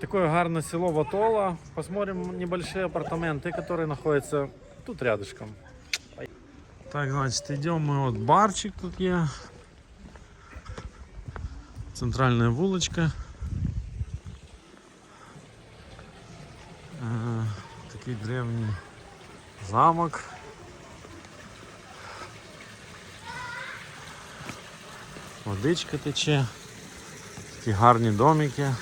Такое гарное село Ватола. Посмотрим небольшие апартаменты, которые находятся тут рядышком. Так, значит, идем мы вот барчик тут є. Центральная вулочка. Е, Такий древній замок. Водичка тече. Такі гарні домики.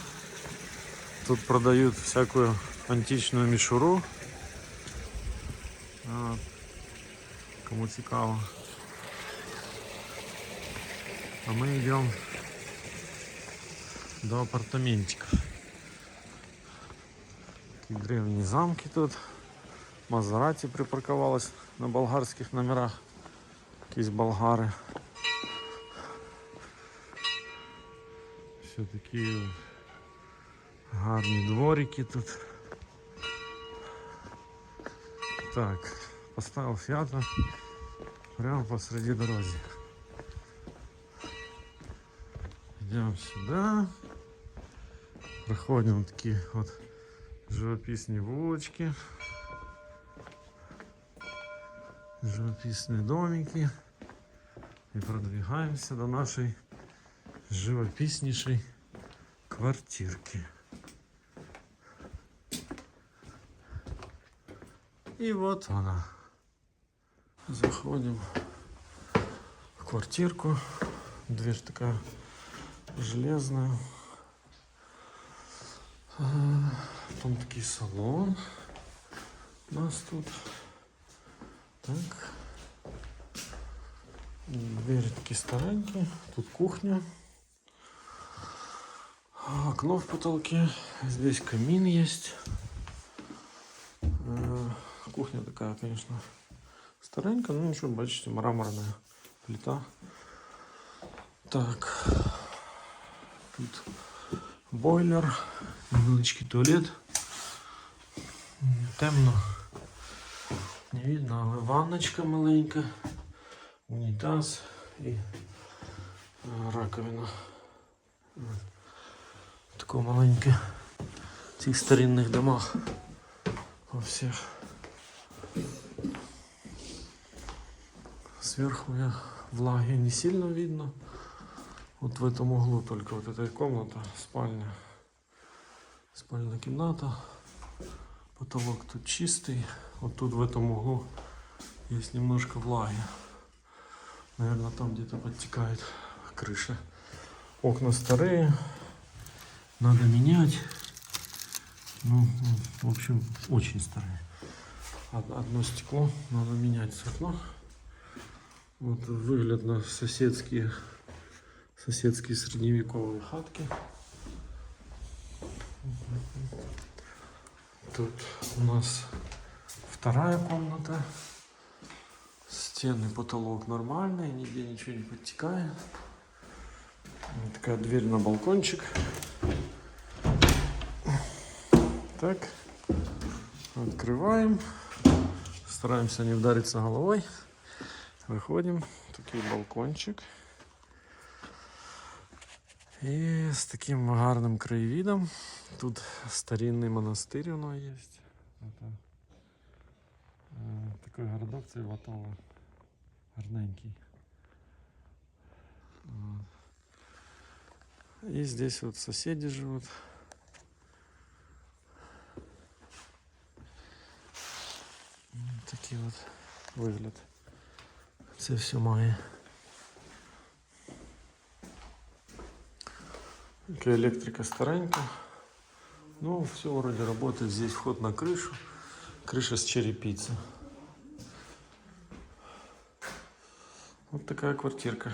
Тут продають всяку античну мішуру. От. Кому цікаво. А ми йдемо до апартаментиків. Такі древні замки тут. Мазераті припаркувалась на болгарських номерах. Якісь болгари. Такі гарні дворики тут. Так, поставил фиата прямо посреди дороги. Идем сюда. Проходим такие вот живописные вулочки. Живописные домики. И продвигаемся до нашей живописнейшей квартирки. И вот она. Заходим в квартирку. Дверь такая железная. А, Там такий салон у нас тут. Так. Двери такие старенькие. Тут кухня. Окно в потолке. Здесь камин есть. Э, Кухня такая, конечно, старенькая, ну ничего, бачите, мраморная плита. Так, тут бойлер, невеличкий туалет. Темно. Не видно, але ванночка маленька, унітаз і е, раковина. Таке маленьке в цих старинних домах. Во всех. Сверху я влаги не сильно видно. Вот в этом углу только вот эта комната, спальня. Спальная комната. Потолок тут чистый. Вот тут в этом углу есть немножко влаги. Наверное, там где-то подтекает крыша. Окна старые. Надо менять. Ну, в общем, очень старые. Од- Одно стекло надо менять с окна. Вот выгляд на соседские, соседские средневековые хатки. Тут у нас вторая комната. Стены, потолок нормальный, нигде ничего не подтекает. Такая дверь на балкончик. Так. Открываем. Стараемся не удариться головой. Выходим. Такий балкончик. І з таким гарним краєвидом. Тут старинний монастир воно є. Это, е, такий городок це Ватола. Гарненький. Вот. И здесь вот соседи живут. Такий от вигляд. Це все має. Електрика старенька. Ну, все вроде работает. Здесь вход на крышу. Крыша с черепицы. Вот такая квартирка.